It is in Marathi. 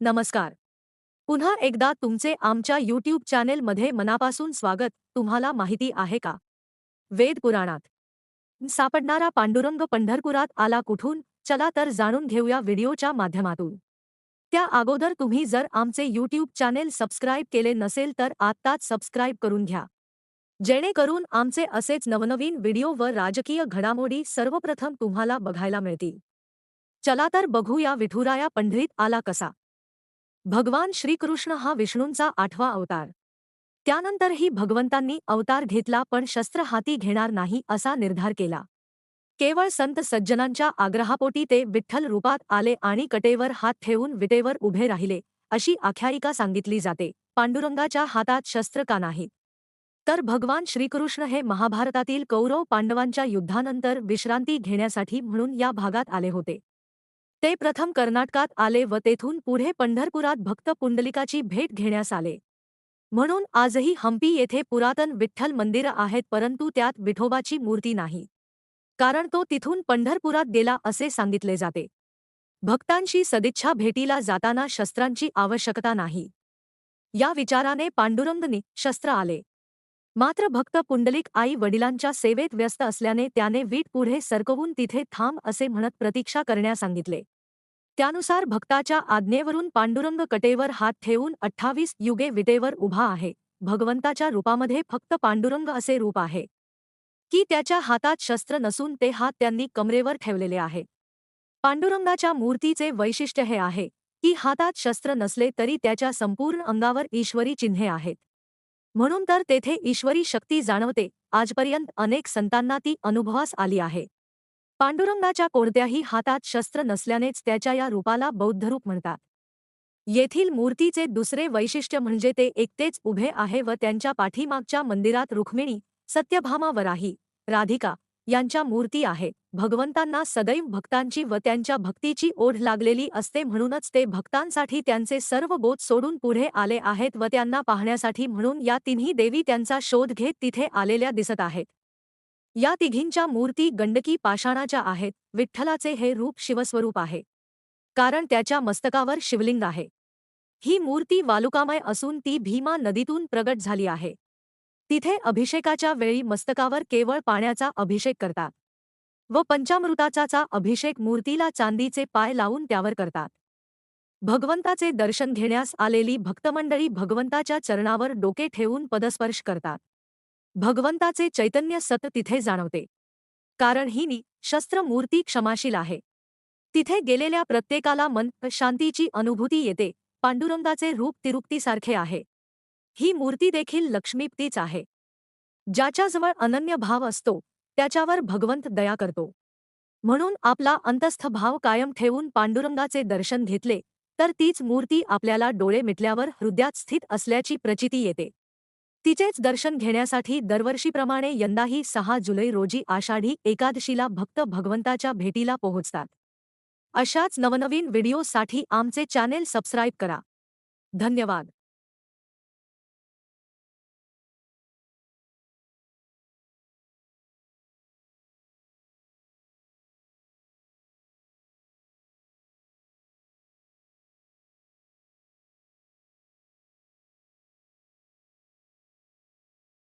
नमस्कार. पुन्हा एकदा तुमचे आमच्या यूट्यूब चॅनेलमध्ये मनापासून स्वागत. तुम्हाला माहिती आहे का? वेद पुराणात. सापडणारा पांडुरंग पंढरपुरात आला कुठून? चला तर जाणून घेऊया व्हिडिओच्या माध्यमातून. त्या अगोदर तुम्ही जर आमचे यूट्यूब चॅनेल सबस्क्राईब केले नसेल तर आत्ताच सबस्क्राईब करून घ्या. जेणेकरून आमचे असेच नवनवीन व्हिडिओ व राजकीय घडामोडी सर्वप्रथम तुम्हाला बघायला मिळतील. चला तर बघूया विठुराया पंढरीत आला कसा? भगवान श्रीकृष्ण हा विष्णूंचा आठवा अवतार. त्यानंतरही भगवंतांनी अवतार घेतला पण शस्त्र हाती घेणार नाही असा निर्धार केला. केवळ संत सज्जनांच्या आग्रहापोटी ते विठ्ठल रूपात आले आणि कटेवर हात ठेवून विटेवर उभे राहिले अशी आख्यायिका सांगितली जाते पांडुरंगाच्या हातात शस्त्र का नाहीत तर भगवान श्रीकृष्ण हे महाभारतातील कौरव पांडवांच्या युद्धानंतर विश्रांती घेण्यासाठी म्हणून या भागात आले होते. ते प्रथम कर्नाटकात आले व तेथून पुढे पंढरपुरात भक्त पुंडलिकाची भेट घेण्यास आले. म्हणून आजही हम्पी येथे पुरातन विठ्ठल मंदिरं आहेत परंतु त्यात विठोबाची मूर्ती नाही. कारण तो तिथून पंढरपुरात गेला असे सांगितले जाते. भक्तांशी सदिच्छा भेटीला जाताना शस्त्रांची आवश्यकता नाही. या विचाराने पांडुरंगनी शस्त्र आले. मात्र भक्त पुंडलिक आई वडिलांच्या सेवेत व्यस्त असल्याने त्याने वीट पुढे सरकवून तिथे थांब असे म्हणत प्रतीक्षा करण्यास सांगितले. त्यानुसार भक्ताच्या आज्ञेवरून पांडुरंग कटेवर हात ठेवून अठ्ठावीस युगे विटेवर उभा आहे. भगवंताच्या रूपामध्ये फक्त पांडुरंग असे रूप आहे. की त्याच्या हातात शस्त्र नसून ते हात त्यांनी कमरेवर ठेवलेले आहे. पांडुरंगाच्या मूर्तीचे वैशिष्ट्य हे आहे की हातात शस्त्र नसले तरी त्याच्या संपूर्ण अंगावर ईश्वरी चिन्हे आहेत. म्हणून तर तेथे ईश्वरी शक्ती जाणवते. आजपर्यंत अनेक संतांना ती अनुभवास आली आहे. पांडुरंगाच्या कोणत्याही हातात शस्त्र नसल्यानेच त्याच्या या रूपाला बौद्धरूप म्हणतात. येथील मूर्तीचे दुसरे वैशिष्ट्य म्हणजे ते एकटेच उभे आहे व त्यांच्या पाठीमागच्या मंदिरात रुक्मिणी सत्यभामा वराही राधिका यांच्या मूर्ती आहे. भगवंतांना सदैव भक्तांची व त्यांच्या भक्तीची ओढ लागलेली असते म्हणूनच ते भक्तांसाठी त्यांचे सर्व बोध सोडून पुढे आले आहेत व त्यांना पाहण्यासाठी म्हणून या तिन्ही देवी त्यांचा शोध घेत तिथे आलेल्या दिसत आहेत. या तिघींच्या मूर्ती गंडकी पाषाणाच्या आहेत. विठ्ठलाचे हे रूप शिवस्वरूप आहे. कारण त्याच्या मस्तकावर शिवलिंग आहे. ही मूर्ती वालुकामय असून ती भीमा नदीतून प्रगट झाली आहे. तिथे अभिषेकाच्या वेळी मस्तकावर केवळ पाण्याचा अभिषेक करतात व पंचामृताचा अभिषेक मूर्तीला चांदीचे पाय लावून त्यावर करतात. भगवंताचे दर्शन घेण्यास आलेली भक्तमंडळी भगवंताच्या चरणावर डोके ठेवून पदस्पर्श करतात. भगवंताचे चैतन्य सत तिथे जाणवते. कारण ही नि शस्त्र मूर्ती क्षमाशील आहे. तिथे गेलेल्या प्रत्येकाला मन शांतीची अनुभूती येते. पांडुरंगाचे रूप तिरुक्तीसारखे आहे. ही मूर्ती देखील लक्ष्मीप्तीच आहे. ज्याच्याजवळ अनन्य भाव असतो त्याच्यावर भगवंत दया करतो. म्हणून आपला अंतस्थ भाव कायम ठेवून पांडुरंगाचे दर्शन घेतले तर तीच मूर्ती आपल्याला डोळे मिटल्यावर हृदयात स्थित असल्याची प्रचिती येते. तिचेच दर्शन घेण्यासाठी दरवर्षीप्रमाणे यंदाही सहा जुलै रोजी आषाढी एकादशीला भक्त भगवंताच्या भेटीला पोहोचतात. अशाच नवनवीन व्हिडिओसाठी आमचे चॅनेल सबस्क्राईब करा. धन्यवाद.